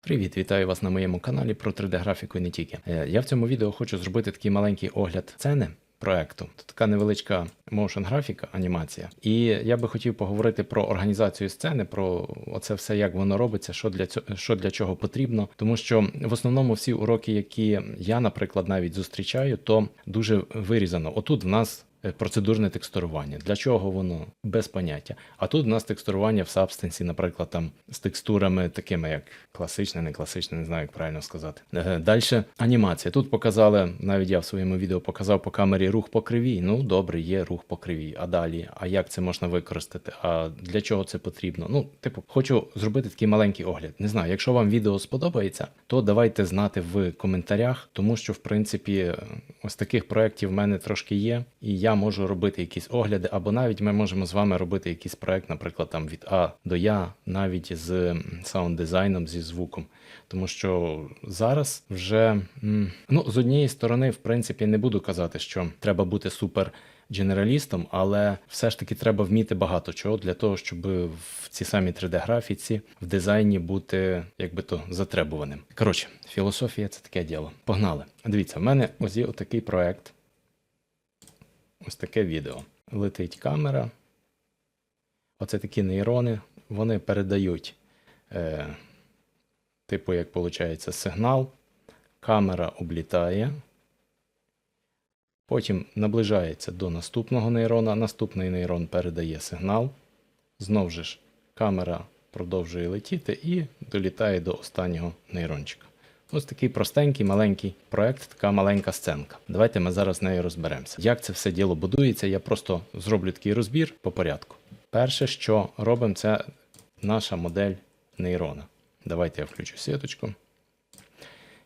Привіт, вітаю вас на моєму каналі про 3D-графіку і не тільки. Е, Я в цьому відео хочу зробити такий маленький огляд сцени проекту. Тут така невеличка motion графіка, анімація. І я би хотів поговорити про організацію сцени, про оце все, як воно робиться, що для цього, що для чого потрібно. Тому що в основному всі уроки, які я, наприклад, навіть зустрічаю, то дуже вирізано. Отут в нас процедурне текстурування. Для чого воно? Без поняття. А тут в нас текстурування в Substance, наприклад, там з текстурами такими, як класичне, не класичне, не знаю, як правильно сказати. Далі анімація. Тут показали, навіть я в своєму відео показав по камері рух по кривій. Ну, добре, є рух по кривій. А далі, а як це можна використати? А для чого це потрібно? Ну, типу, хочу зробити такий маленький огляд. Не знаю, якщо вам відео сподобається, то давайте знати в коментарях, тому що, в принципі, ось таких проєктів в мене трошки є, і я можу робити якісь огляди, або навіть ми можемо з вами робити якийсь проєкт, наприклад, там від А до Я, навіть з саунд-дизайном, зі звуком. Тому що зараз вже ну, з однієї сторони, в принципі, не буду казати, що треба бути супер. Дженералістом, але все ж таки треба вміти багато чого для того, щоб в цій самій 3D-графіці в дизайні бути якби то затребуваним. Коротше, філософія це таке діло. Погнали. Дивіться, в мене ось є отакий проект. Ось таке відео. Летить камера. Оце такі нейрони. Вони передають, е, типу, як виходить, сигнал. Камера облітає. Потім наближається до наступного нейрона. Наступний нейрон передає сигнал. Знову ж камера продовжує летіти і долітає до останнього нейрончика. Ось такий простенький маленький проект, така маленька сценка. Давайте ми зараз з нею розберемося. Як це все діло будується, я просто зроблю такий розбір по порядку. Перше, що робимо, це наша модель нейрона. Давайте я включу сіточку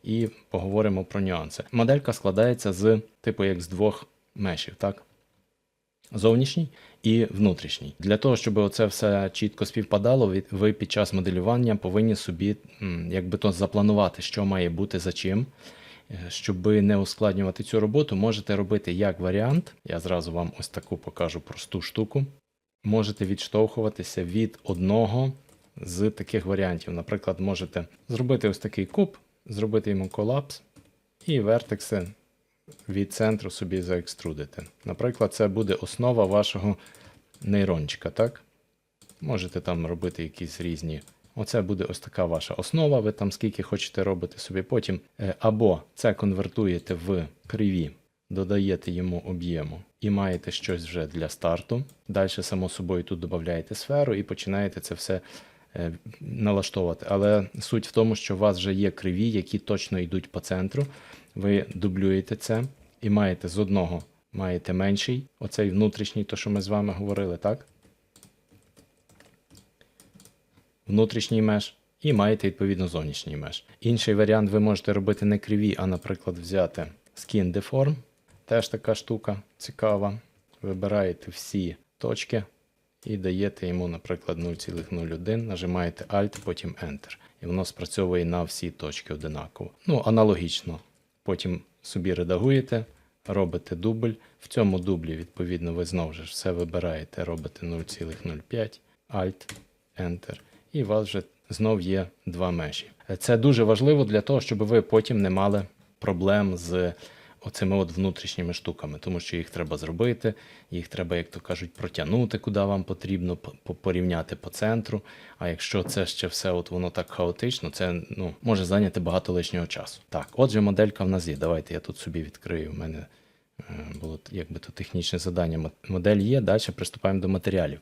і поговоримо про нюанси. Моделька складається з типу як з двох мешів, так? Зовнішній і внутрішній. Для того, щоб оце все чітко співпадало, ви- під час моделювання повинні собі якби то запланувати, що має бути за чим. Е, Щоб не ускладнювати цю роботу, можете робити як варіант. Я зразу вам ось таку покажу просту штуку. Можете відштовхуватися від одного з таких варіантів. Наприклад, можете зробити ось такий куб, зробити йому колапс і вертекси від центру собі заекструдити. Наприклад, це буде основа вашого нейрончика, так? Можете там робити якісь різні. Оце буде ось така ваша основа, ви там скільки хочете робити собі. Потім е, або це конвертуєте в криві, додаєте йому об'єму і маєте щось вже для старту. Далі, само собою, тут додаєте сферу і починаєте це все е, налаштовувати. Але суть в тому, що у вас вже є криві, які точно йдуть по центру. Ви дублюєте це і маєте з одного маєте менший, оцей внутрішній, то що ми з вами говорили, так? Внутрішній меж. І маєте відповідно зовнішній меж. Інший варіант ви можете робити не криві, а, наприклад, взяти Skin Deform. Теж така штука цікава. Вибираєте всі точки і даєте йому, наприклад, 0,01, нажимаєте Alt, потім Enter. І воно спрацьовує на всі точки одинаково. Ну, аналогічно. Потім собі редагуєте, робите дубль. В цьому дублі, відповідно, ви знову ж все вибираєте, робите 0,05, Alt, Enter. І у вас вже знов є два межі. Це дуже важливо для того, щоб ви потім не мали проблем з оцими от внутрішніми штуками, тому що їх треба зробити, їх треба, як то кажуть, протягнути, куди вам потрібно, по- по- порівняти по центру. А якщо це ще все от воно так хаотично, це ну, може зайняти багато лишнього часу. Так, отже, моделька в нас є. Давайте я тут собі відкрию. У мене е, було якби то технічне завдання. Модель є, далі приступаємо до матеріалів.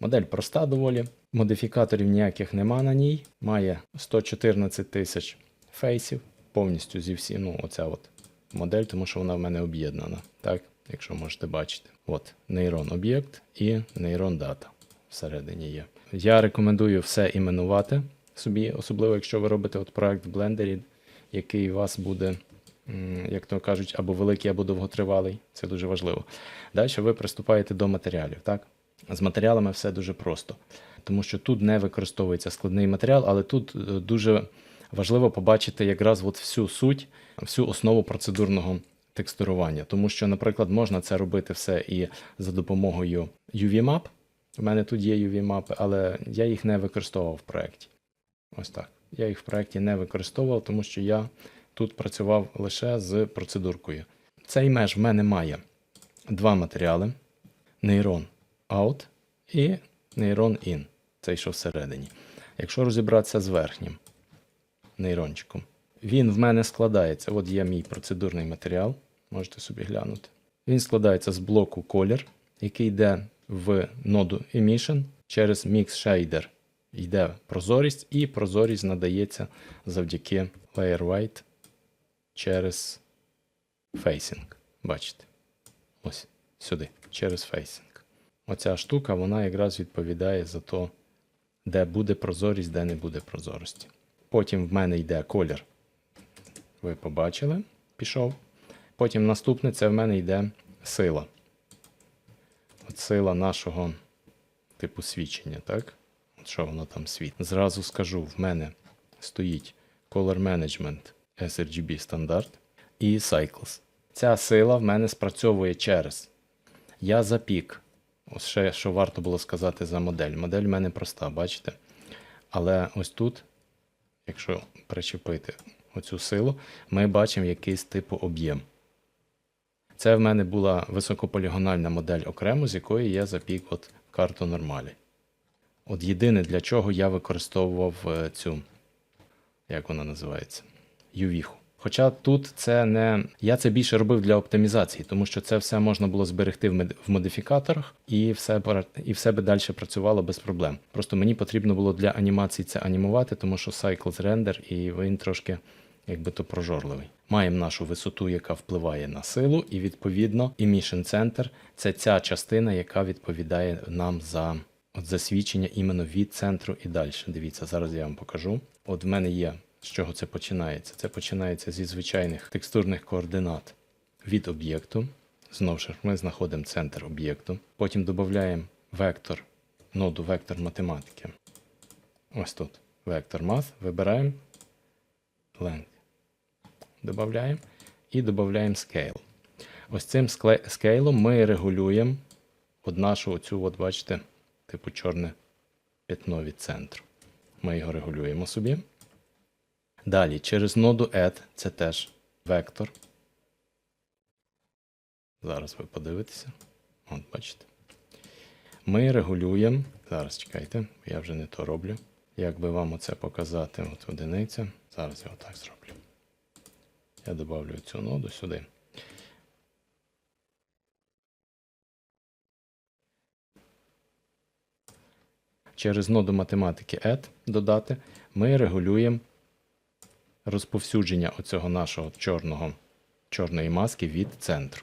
Модель проста доволі, модифікаторів ніяких нема на ній. Має 114 тисяч фейсів, повністю зі всі, ну, оця от модель, тому що вона в мене об'єднана. Так, якщо можете бачити. От нейрон об'єкт і нейрон дата всередині є. Я рекомендую все іменувати собі, особливо якщо ви робите от проект в блендері, який у вас буде, як то кажуть, або великий, або довготривалий. Це дуже важливо. Далі ви приступаєте до матеріалів. Так? З матеріалами все дуже просто, тому що тут не використовується складний матеріал, але тут е, дуже важливо побачити якраз от всю суть, всю основу процедурного текстурування. Тому що, наприклад, можна це робити все і за допомогою UV-map. У мене тут є UV-мапи, але я їх не використовував в проєкті. Ось так. Я їх в проєкті не використовував, тому що я тут працював лише з процедуркою. Цей меж в мене має два матеріали: нейрон out і нейрон in. Цей, що всередині. Якщо розібратися з верхнім нейрончиком, він в мене складається. От є мій процедурний матеріал, можете собі глянути. Він складається з блоку колір, який йде в ноду Emission через Mix Shader. Йде прозорість, і прозорість надається завдяки Layer White через Facing. Бачите? Ось сюди, через Facing. Оця штука, вона якраз відповідає за то, де буде прозорість, де не буде прозорості. Потім в мене йде колір. Ви побачили, пішов. Потім наступне це в мене йде сила. От сила нашого типу свідчення, так? От що воно там світить. Зразу скажу, в мене стоїть Color Management sRGB стандарт і Cycles. Ця сила в мене спрацьовує через. Я запік. Ось ще, що варто було сказати за модель. Модель в мене проста, бачите? Але ось тут, якщо причепити оцю силу, ми бачимо якийсь типу об'єм. Це в мене була високополігональна модель окремо, з якої я запік от карту нормалі. От єдине, для чого я використовував е, цю, як вона називається, ювіху. Хоча тут це не. Я це більше робив для оптимізації, тому що це все можна було зберегти в модифікаторах, і все, і все би далі працювало без проблем. Просто мені потрібно було для анімації це анімувати, тому що Cycles Render, і він трошки якби то прожорливий. Маємо нашу висоту, яка впливає на силу, і відповідно Emission Center – це ця частина, яка відповідає нам за от засвідчення іменно від центру і далі. Дивіться, зараз я вам покажу. От в мене є з чого це починається. Це починається зі звичайних текстурних координат від об'єкту. Знову ж ми знаходимо центр об'єкту. Потім додаємо вектор, ноду вектор математики. Ось тут вектор math. Вибираємо length. Додаємо і додаємо scale. Ось цим скейлом ми регулюємо от нашу оцю, от бачите, типу чорне пятно від центру. Ми його регулюємо собі. Далі, через ноду add, це теж вектор. Зараз ви подивитеся. От, бачите. Ми регулюємо. Зараз чекайте, я вже не то роблю. Як би вам оце показати, от одиниця. Зараз я отак зроблю. Я добавлю цю ноду сюди. Через ноду математики add додати ми регулюємо розповсюдження оцього нашого чорного, чорної маски від центру.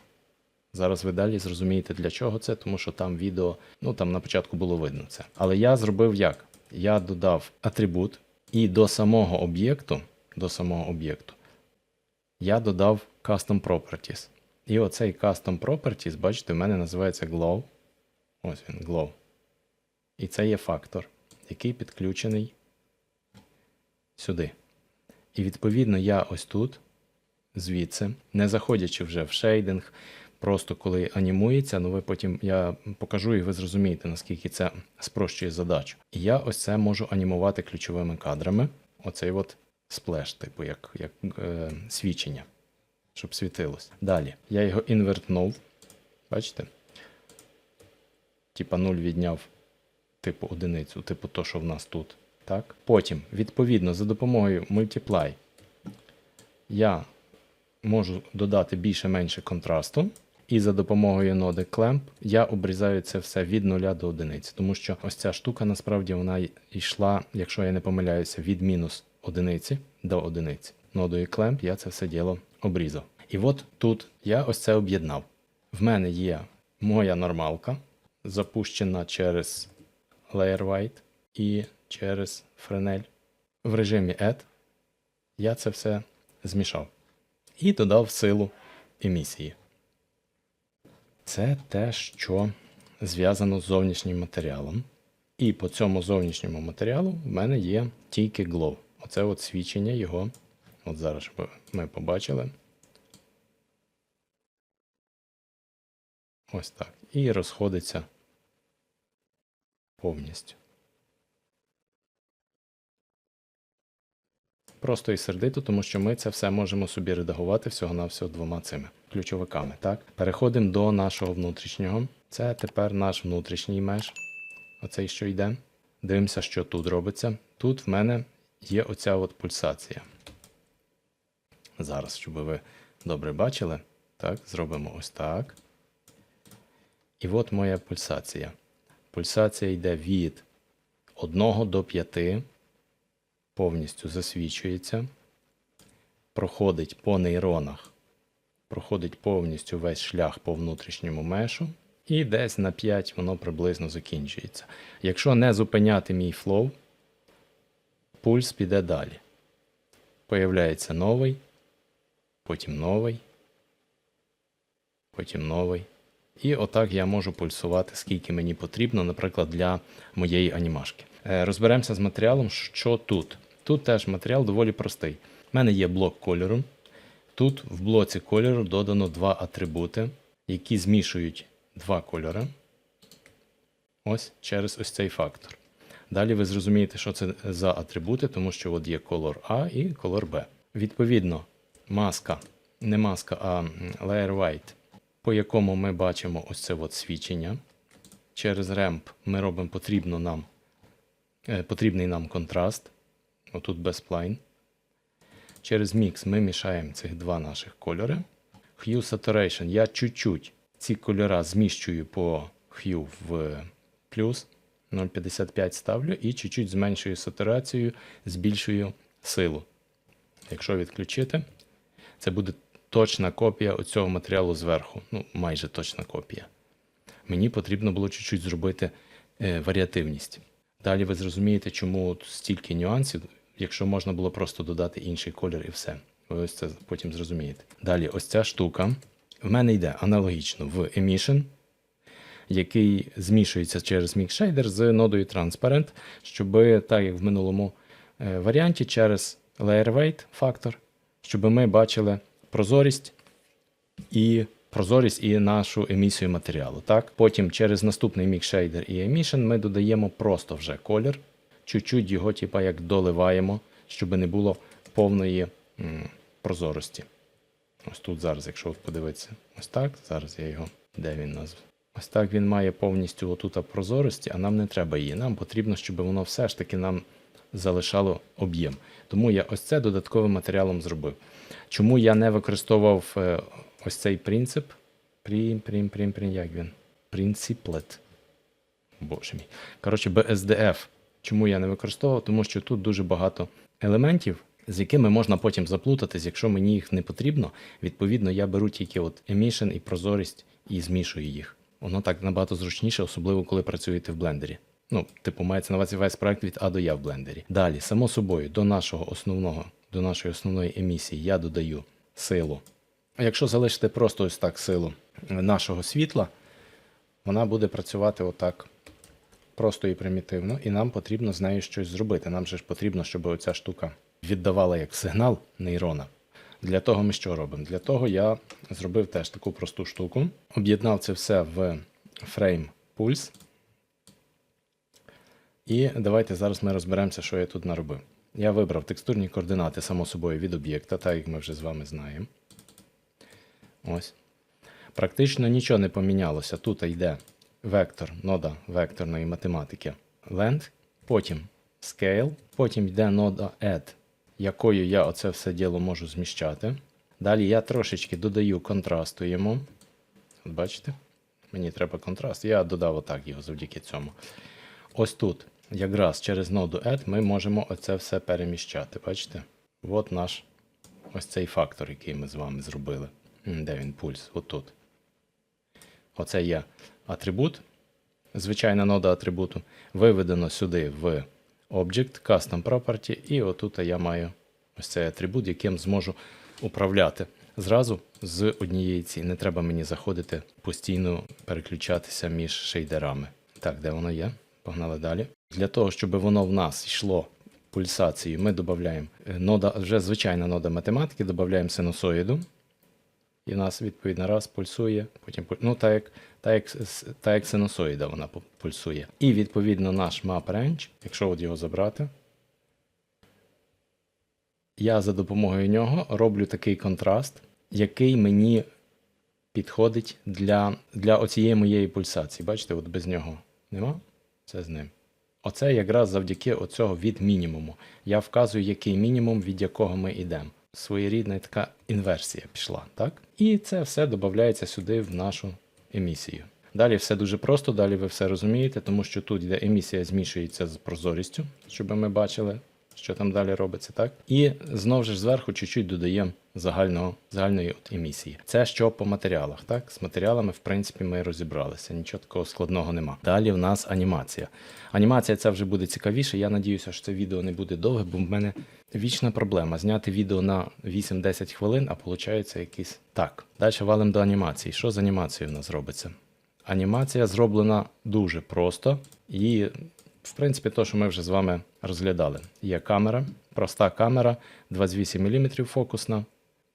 Зараз ви далі зрозумієте, для чого це, тому що там відео, ну там на початку було видно це. Але я зробив як? Я додав атрибут, і до самого об'єкту, до самого об'єкту, я додав Custom Properties. І оцей Custom Properties, бачите, в мене називається Glow. Ось він, Glow. І це є фактор, який підключений сюди. І відповідно я ось тут, звідси, не заходячи вже в шейдинг, просто коли анімується, ну ви потім я покажу і ви зрозумієте, наскільки це спрощує задачу. І я ось це можу анімувати ключовими кадрами. Оцей от сплеш, типу, як, як е, свічення, щоб світилось. Далі я його інвертнув. Бачите? Типа 0 відняв типу одиницю, типу то, що в нас тут. Так? Потім, відповідно, за допомогою Multiply я можу додати більше-менше контрасту. І за допомогою ноди Clamp я обрізаю це все від 0 до 1. Тому що ось ця штука насправді вона йшла, якщо я не помиляюся, від мінус 1 до 1. Нодою Clamp я це все діло обрізав. І от тут я ось це об'єднав. В мене є моя нормалка, запущена через Layer White і через Fresnel. В режимі Add я це все змішав і додав силу емісії. Це те, що зв'язано з зовнішнім матеріалом. І по цьому зовнішньому матеріалу в мене є тільки Glow. Оце от свідчення його. От зараз ми побачили. Ось так. І розходиться повністю. Просто і сердито, тому що ми це все можемо собі редагувати всього-навсього двома цими ключовиками. Так? Переходимо до нашого внутрішнього. Це тепер наш внутрішній меж. Оцей, що йде. Дивимося, що тут робиться. Тут в мене є оця от пульсація. Зараз, щоб ви добре бачили, так, зробимо ось так. І от моя пульсація. Пульсація йде від 1 до 5, повністю засвічується, проходить по нейронах, проходить повністю весь шлях по внутрішньому мешу, і десь на 5 воно приблизно закінчується. Якщо не зупиняти мій флоу, пульс піде далі. Появляється новий, потім новий, потім новий. І отак я можу пульсувати, скільки мені потрібно, наприклад, для моєї анімашки. Е, Розберемося з матеріалом, що тут. Тут теж матеріал доволі простий. У мене є блок кольору. Тут в блоці кольору додано два атрибути, які змішують два кольори. Ось через ось цей фактор. Далі ви зрозумієте, що це за атрибути, тому що от є колор А і колор Б. Відповідно, маска, не маска, а layer white, по якому ми бачимо ось це от свічення. Через ремп ми робимо потрібно нам, е, потрібний нам контраст. Отут без плайн. Через мікс ми мішаємо цих два наших кольори. Hue Saturation. Я чуть-чуть ці кольора зміщую по hue в плюс 0,55 ставлю і чуть-чуть зменшую сатурацію, збільшую силу. Якщо відключити, це буде точна копія оцього матеріалу зверху. Ну, майже точна копія. Мені потрібно було чуть-чуть зробити е, варіативність. Далі ви зрозумієте, чому стільки нюансів, якщо можна було просто додати інший колір і все. Ви ось це потім зрозумієте. Далі, ось ця штука в мене йде аналогічно в Emission, який змішується через Shader з нодою Transparent, щоб, так як в минулому е, варіанті, через Layer Weight фактор, щоб ми бачили прозорість і прозорість і нашу емісію матеріалу. Так? Потім через наступний Shader і Emission ми додаємо просто вже колір, чуть-чуть його типа, як доливаємо, щоб не було повної м, прозорості. Ось тут зараз, якщо подивитися, ось так. Зараз я його. Де він назвав? Ось так він має повністю отута прозорості, а нам не треба її. Нам потрібно, щоб воно все ж таки нам залишало об'єм. Тому я ось це додатковим матеріалом зробив. Чому я не використовував е, ось цей принцип? Прім, прім, прім, прім, як він? Принциплет. Боже мій. Коротше, BSDF. Чому я не використовував? Тому що тут дуже багато елементів, з якими можна потім заплутатись, якщо мені їх не потрібно. Відповідно, я беру тільки от emission і прозорість і змішую їх. Воно так набагато зручніше, особливо коли працюєте в блендері. Ну, типу, мається на увазі весь проект від А до Я в блендері. Далі, само собою, до нашого основного, до нашої основної емісії я додаю силу. А якщо залишити просто ось так силу нашого світла, вона буде працювати отак просто і примітивно, і нам потрібно з нею щось зробити. Нам же ж потрібно, щоб оця штука віддавала як сигнал нейрона. Для того ми що робимо? Для того я зробив теж таку просту штуку. Об'єднав це все в фрейм пульс. І давайте зараз ми розберемося, що я тут наробив. Я вибрав текстурні координати, само собою, від об'єкта, так як ми вже з вами знаємо. Ось. Практично нічого не помінялося. Тут йде вектор, нода векторної математики length, потім scale, потім йде нода add, якою я оце все діло можу зміщати. Далі я трошечки додаю контрасту йому. Бачите? Мені треба контраст. Я додав отак його завдяки цьому. Ось тут, якраз через ноду add, ми можемо оце все переміщати. Бачите? От наш ось цей фактор, який ми з вами зробили. Де він пульс? Отут. Оце є атрибут, звичайна нода атрибуту, виведено сюди в Object, Custom Property, і отут я маю ось цей атрибут, яким зможу управляти зразу з однієї ці. Не треба мені заходити постійно переключатися між шейдерами. Так, де воно є? Погнали далі. Для того, щоб воно в нас йшло пульсацією, ми додаємо е, нода, вже звичайна нода математики, додаємо синусоїду. І в нас, відповідно, раз пульсує, потім ну, так як, так як, так як синусоїда вона пульсує. І відповідно наш map range, якщо от його забрати, я за допомогою нього роблю такий контраст, який мені підходить для, для оцієї моєї пульсації. Бачите, от без нього нема? Це з ним. Оце якраз завдяки оцього від мінімуму. Я вказую, який мінімум, від якого ми йдемо. Своєрідна така інверсія пішла, так? І це все додається сюди в нашу емісію. Далі все дуже просто, далі ви все розумієте, тому що тут йде емісія змішується з прозорістю, щоб ми бачили, що там далі робиться, так? І знову ж зверху чуть-чуть додаємо загального, загальної от емісії. Це що по матеріалах, так? З матеріалами, в принципі, ми розібралися, нічого такого складного нема. Далі в нас анімація. Анімація це вже буде цікавіше. Я надіюся, що це відео не буде довге, бо в мене вічна проблема зняти відео на 8-10 хвилин, а виходить якийсь. Так, далі валимо до анімації. Що з анімацією у нас робиться? Анімація зроблена дуже просто і, в принципі, то, що ми вже з вами розглядали. Є камера, проста камера, 28 мм фокусна,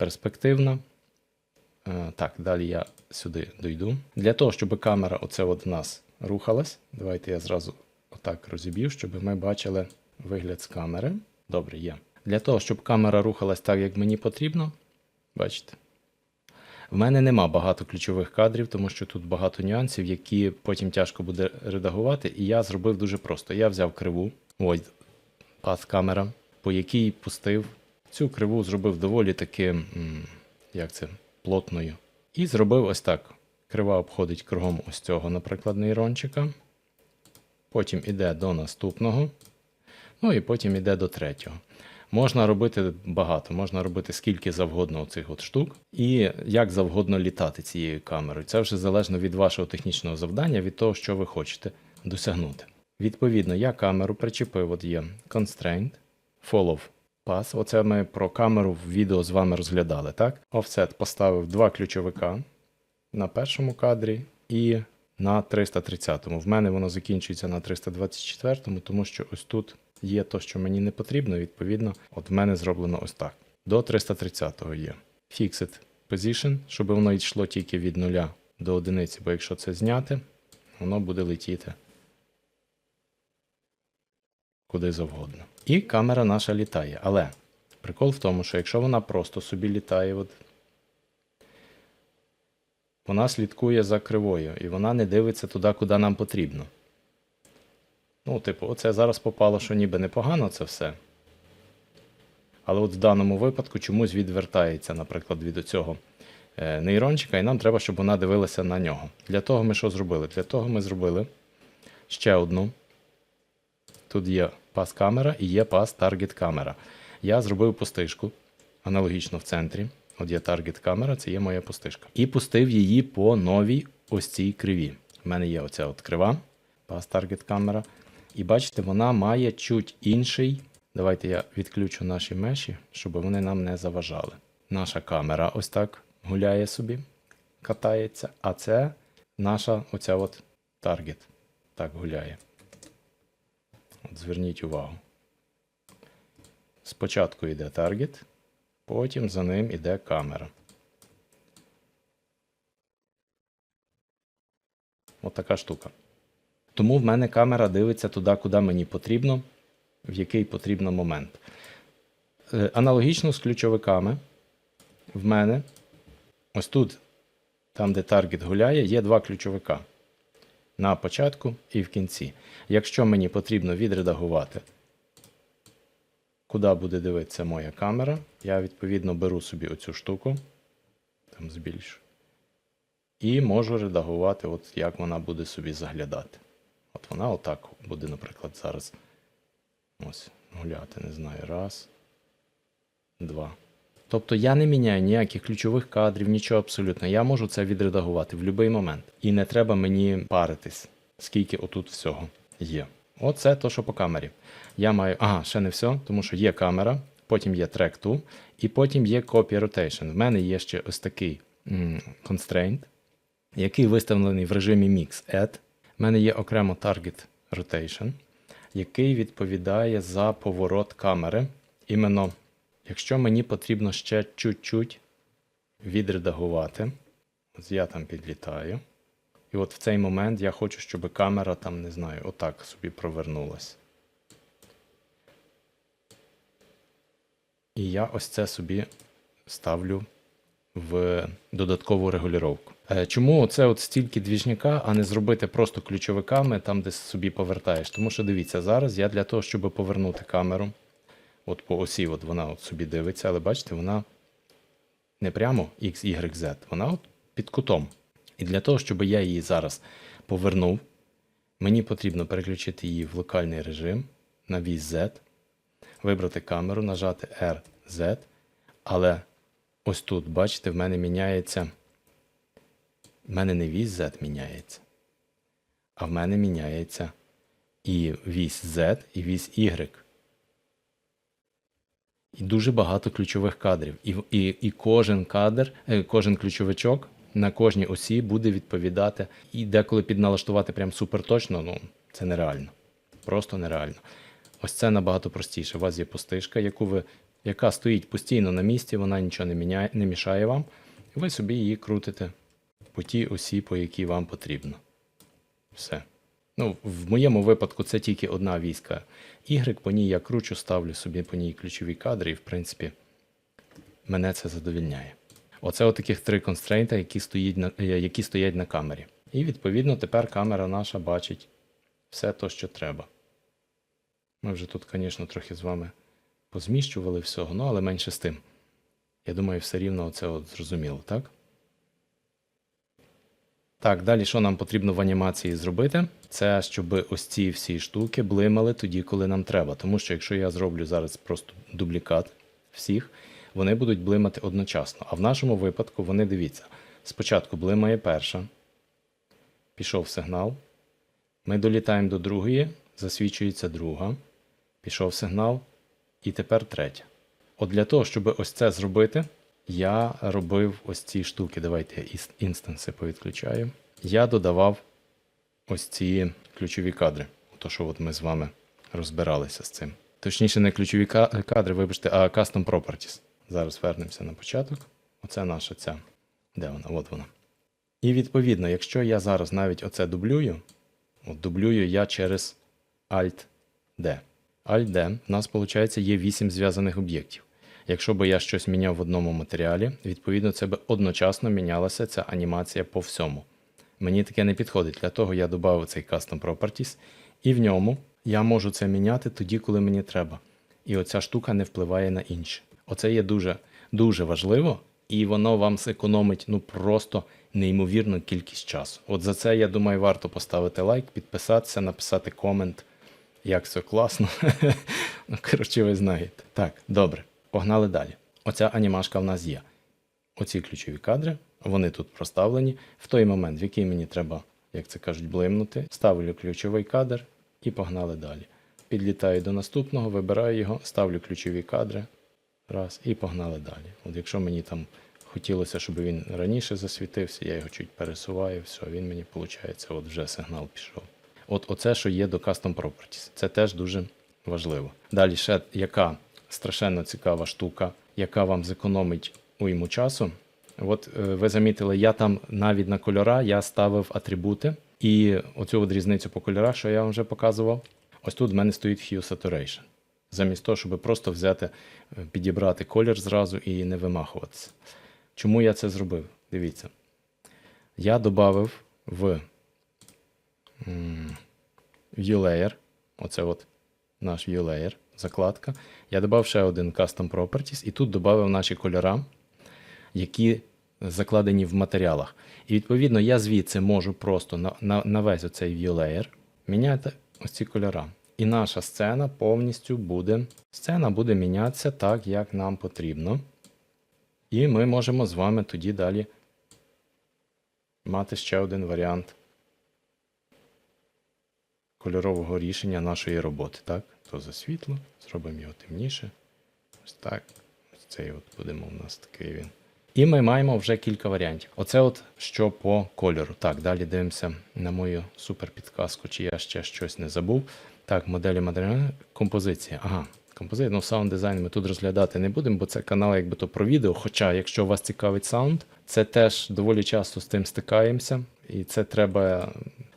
перспективна. Е, Так, далі я сюди дойду. Для того, щоб камера оце от в нас рухалась, давайте я зразу отак розіб'ю, щоб ми бачили вигляд з камери. Добре, є. Для того, щоб камера рухалась так, як мені потрібно, бачите, в мене нема багато ключових кадрів, тому що тут багато нюансів, які потім тяжко буде редагувати. І я зробив дуже просто. Я взяв криву, ось пас камера, по якій пустив цю криву, зробив доволі таки, як це, плотною. І зробив ось так. Крива обходить кругом ось цього, наприклад, нейрончика. Потім іде до наступного. Ну і потім іде до третього. Можна робити багато, можна робити скільки завгодно оцих от штук, і як завгодно літати цією камерою. Це вже залежно від вашого технічного завдання, від того, що ви хочете досягнути. Відповідно, я камеру причепив, от є constraint, follow pass. Оце ми про камеру в відео з вами розглядали, так? Offset поставив два ключовика на першому кадрі і на 330-му. В мене воно закінчується на 324-му, тому що ось тут є то, що мені не потрібно, відповідно, от в мене зроблено ось так. До 330-го є. Fixed position, щоб воно йшло тільки від нуля до одиниці, бо якщо це зняти, воно буде летіти куди завгодно. І камера наша літає. Але прикол в тому, що якщо вона просто собі літає, от, вона слідкує за кривою, і вона не дивиться туди, куди нам потрібно. Ну, типу, оце зараз попало, що ніби непогано це все. Але от в даному випадку чомусь відвертається, наприклад, від цього е, нейрончика, і нам треба, щоб вона дивилася на нього. Для того ми що зробили? Для того ми зробили ще одну. Тут є пас камера і є пас таргет камера. Я зробив пустишку аналогічно в центрі. От є таргет камера, це є моя пустишка. І пустив її по новій ось цій криві. У мене є оця от крива, пас таргет камера. І бачите, вона має чуть інший. Давайте я відключу наші меші, щоб вони нам не заважали. Наша камера ось так гуляє собі, катається, а це наша оця от таргет так гуляє. Зверніть увагу. Спочатку йде таргет, потім за ним іде камера. От така штука. Тому в мене камера дивиться туди, куди мені потрібно, в який потрібно момент. Е, Аналогічно з ключовиками. В мене ось тут, там, де таргет гуляє, є два ключовика. На початку і в кінці. Якщо мені потрібно відредагувати, куди буде дивитися моя камера, я відповідно беру собі оцю штуку, там збільшу, і можу редагувати, от як вона буде собі заглядати. От вона отак буде, наприклад, зараз ось гуляти, не знаю, раз, два. Тобто я не міняю ніяких ключових кадрів, нічого абсолютно. Я можу це відредагувати в будь-який момент. І не треба мені паритись, скільки отут всього є. Оце то, що по камері. Я маю. Ага, ще не все, тому що є камера, потім є track 2, і потім є copy rotation. В мене є ще ось такий м, constraint, який виставлений в режимі Mix Add. У мене є окремо Target Rotation, який відповідає за поворот камери. Іменно, якщо мені потрібно ще чуть-чуть відредагувати, ось я там підлітаю. І от в цей момент я хочу, щоб камера там, не знаю, отак собі провернулась. І я ось це собі ставлю в додаткову регулювання. Е, Чому це от стільки двіжняка, а не зробити просто ключовиками там, де собі повертаєш? Тому що дивіться, зараз я для того, щоб повернути камеру, от по осі, от вона от собі дивиться, але бачите, вона не прямо X, Y, Z, вона от під кутом. І для того, щоб я її зараз повернув, мені потрібно переключити її в локальний режим на вісь Z, вибрати камеру, нажати RZ, але ось тут, бачите, в мене міняється. В мене не вісь Z міняється, а в мене міняється і вісь Z, і вісь Y. І дуже багато ключових кадрів. І, і, і кожен кадр, е, кожен ключовичок на кожній осі буде відповідати. І деколи підналаштувати прям супер точно, ну це нереально. Просто нереально. Ось це набагато простіше. У вас є пустишка, яку ви, яка стоїть постійно на місці, вона нічого не, міняє, не мішає вам. І ви собі її крутите по тій осі, по якій вам потрібно. Все. Ну, в моєму випадку це тільки одна війська. Y, по ній я кручу, ставлю собі по ній ключові кадри, і, в принципі, мене це задовільняє. Оце от три констрейнта, які, стоїть на, е, які стоять на камері. І, відповідно, тепер камера наша бачить все то, що треба. Ми вже тут, звісно, трохи з вами позміщували всього, ну, але менше з тим. Я думаю, все рівно це зрозуміло, так? Так, далі що нам потрібно в анімації зробити? Це щоб ось ці всі штуки блимали тоді, коли нам треба. Тому що якщо я зроблю зараз просто дублікат всіх, вони будуть блимати одночасно. А в нашому випадку вони дивіться. Спочатку блимає перша, пішов сигнал. Ми долітаємо до другої, засвічується друга, пішов сигнал, і тепер третя. От для того, щоб ось це зробити, я робив ось ці штуки. Давайте я інстанси повідключаю. Я додавав ось ці ключові кадри. То, що от ми з вами розбиралися з цим. Точніше, не ключові кадри, вибачте, а Custom Properties. Зараз вернемося на початок. Оце наша ця. Де вона? От вона. І відповідно, якщо я зараз навіть оце дублюю, от дублюю я через Alt-D. Alt-D, в нас, виходить, є 8 зв'язаних об'єктів. Якщо би я щось міняв в одному матеріалі, відповідно, це би одночасно мінялася ця анімація по всьому. Мені таке не підходить. Для того я додав цей Custom Properties, і в ньому я можу це міняти тоді, коли мені треба. І оця штука не впливає на інші. Оце є дуже, дуже важливо, і воно вам зекономить ну просто неймовірну кількість часу. От за це, я думаю, варто поставити лайк, підписатися, написати комент. Як все класно. ну, коротше, ви знаєте. Так, добре, погнали далі. Оця анімашка в нас є. Оці ключові кадри, вони тут проставлені. В той момент, в який мені треба, як це кажуть, блимнути, ставлю ключовий кадр і погнали далі. Підлітаю до наступного, вибираю його, ставлю ключові кадри. Раз, і погнали далі. От якщо мені там хотілося, щоб він раніше засвітився, я його чуть пересуваю, все, він мені виходить, от вже сигнал пішов. От оце, що є до Custom Properties, це теж дуже важливо. Далі ще яка страшенно цікава штука, яка вам зекономить уйму часу. От е, ви замітили, я там навіть на кольора я ставив атрибути, і оцю от різницю по кольорах, що я вам вже показував. Ось тут в мене стоїть Hue Saturation. Замість того, щоб просто взяти, е, підібрати колір зразу і не вимахуватися. Чому я це зробив? Дивіться. Я додав в м, View Layer, оце от наш View Layer, закладка. Я додав ще один Custom Properties і тут додав наші кольора, які закладені в матеріалах. І відповідно я звідси можу просто на, на, на весь оцей View Layer міняти ось ці кольора. І наша сцена повністю буде. Сцена буде мінятися так, як нам потрібно. І ми можемо з вами тоді далі мати ще один варіант кольорового рішення нашої роботи. Так? То за світло, зробимо його темніше. Ось так. Ось цей от будемо у нас такий він. І ми маємо вже кілька варіантів. Оце от що по кольору. Так, далі дивимося на мою супер підказку, чи я ще щось не забув. Так, моделі матеріалу, композиція. Ага, композиція, ну саунд дизайн ми тут розглядати не будемо, бо це канал якби то про відео. Хоча, якщо вас цікавить саунд, це теж доволі часто з тим стикаємося, і це треба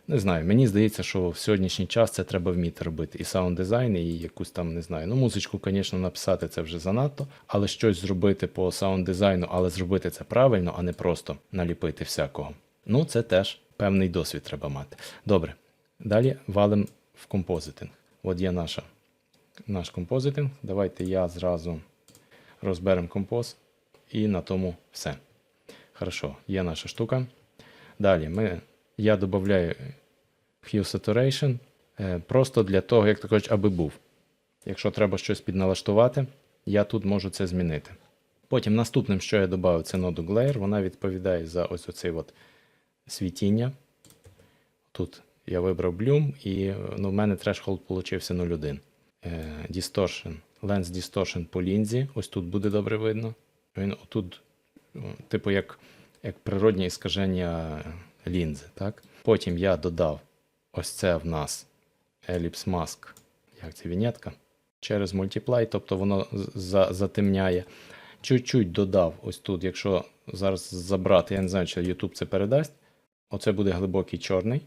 Не знаю, мені здається, що в сьогоднішній час це треба вміти робити. І саунд дизайн, і якусь там, не знаю. Ну, музичку, звісно, написати це вже занадто, але щось зробити по саунд дизайну, але зробити це правильно, а не просто наліпити всякого. Ну, це теж певний досвід треба мати. Добре. Далі валим в композитинг. От є наша, наш композитинг. Давайте я зразу розберемо композ, і на тому все. Хорошо, є наша штука. Далі ми, я додаю Hue Saturation е, просто для того, як то кажуть, аби був. Якщо треба щось підналаштувати, я тут можу це змінити. Потім наступним, що я додав, це ноду Glare. Вона відповідає за ось оцей світіння. Тут я вибрав Bloom, і ну, в мене threshold получився 0,1. Е, Distortion, Lens Distortion по лінзі. Ось тут буде добре видно. Він отут, типу, як, як природнє іскаження лінзи. Так? Потім я додав ось це в нас Ellipse Mask, як це вінетка, через Multiply, тобто воно за, затемняє. Чуть-чуть додав ось тут, якщо зараз забрати, я не знаю, чи YouTube це передасть. Оце буде глибокий чорний.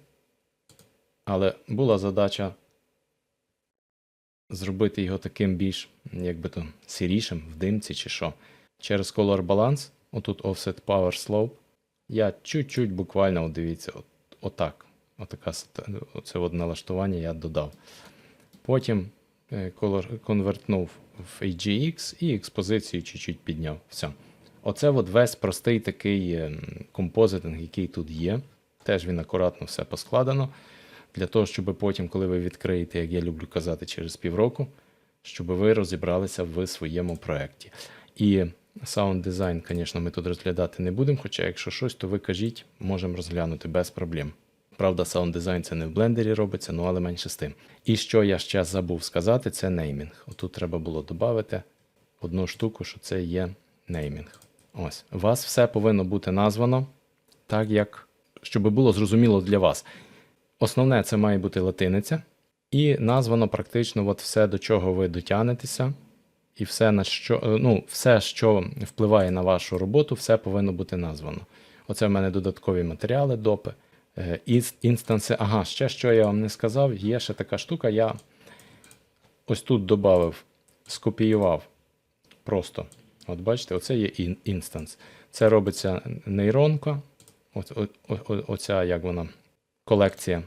Але була задача зробити його таким більш, як то, сірішим в димці чи що. Через Color Balance, отут Offset Power Slope, я чуть-чуть буквально, дивіться, от, отак. Отака, оце от налаштування я додав. Потім е, конвертнув в AGX і експозицію чуть-чуть підняв. Все. Оце от весь простий такий ем, композитинг, який тут є. Теж він акуратно все поскладено. Для того, щоб потім, коли ви відкриєте, як я люблю казати, через півроку, щоб ви розібралися в своєму проєкті. І саунд дизайн, звісно, ми тут розглядати не будемо, хоча якщо щось, то ви кажіть, можемо розглянути без проблем. Правда, саунд дизайн це не в блендері робиться, ну але менше з тим. І що я ще забув сказати, це неймінг. Отут треба було додати одну штуку, що це є неймінг. Ось. У вас все повинно бути названо так, як щоб було зрозуміло для вас. Основне це має бути латиниця, і названо практично от все, до чого ви дотягнетеся, і все, на що, е, ну, все, що впливає на вашу роботу, все повинно бути названо. Оце в мене додаткові матеріали, допи, е, інстанси. Ага, ще що я вам не сказав, є ще така штука. Я ось тут додав, скопіював просто. От бачите, оце є інстанс. Це робиться нейронка. Оця, як вона, колекція.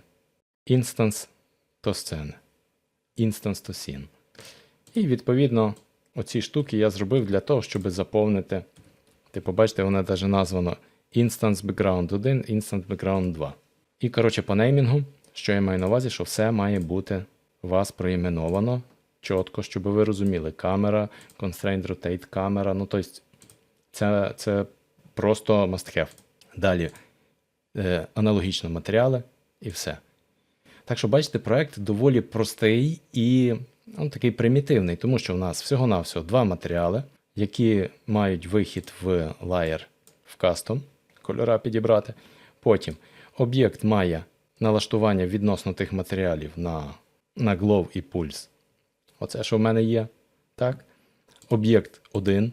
Інстанс то сцени. Інстанс то сін. І відповідно оці штуки я зробив для того, щоб заповнити. Типу, бачите, вона навіть названо Instance Background 1, Instance Background 2. І, коротше, по неймінгу, що я маю на увазі, що все має бути у вас проіменовано чітко, щоб ви розуміли. Камера, Constraint Rotate камера. Ну, тобто, це, це просто must have. Далі е, аналогічно матеріали і все. Так що, бачите, проект доволі простий і ну, такий примітивний, тому що в нас всього-навсього два матеріали, які мають вихід в Layer в кастом, кольора підібрати. Потім об'єкт має налаштування відносно тих матеріалів на, на Glow і Pulse. Оце, що в мене є. Так? Об'єкт 1,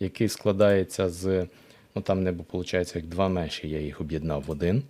який складається з. Ну там небо виходить як два меші, я їх об'єднав в один.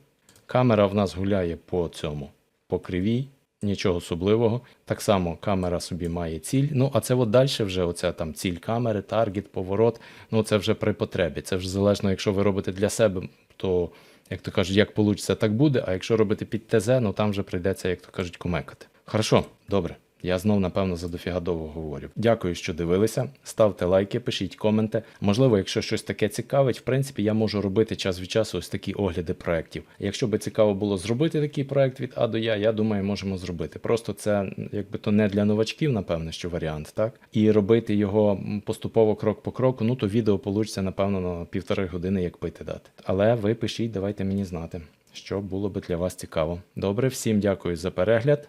Камера в нас гуляє по цьому, по кривій, нічого особливого. Так само камера собі має ціль. Ну, а це от далі вже оця там ціль камери, таргет, поворот. Ну, це вже при потребі. Це вже залежно, якщо ви робите для себе, то, як то кажуть, як вийде, так буде. А якщо робити під ТЗ, ну там вже прийдеться, як то кажуть, кумекати. Хорошо, добре. Я знов, напевно, за дофіга говорю. Дякую, що дивилися. Ставте лайки, пишіть коменти. Можливо, якщо щось таке цікавить, в принципі, я можу робити час від часу ось такі огляди проєктів. Якщо би цікаво було зробити такий проєкт від А до Я, я думаю, можемо зробити. Просто це якби то не для новачків, напевно, що варіант, так? І робити його поступово крок по кроку, ну то відео получиться, напевно, на півтори години, як пити дати. Але ви пишіть, давайте мені знати що було би для вас цікаво. Добре, всім дякую за перегляд,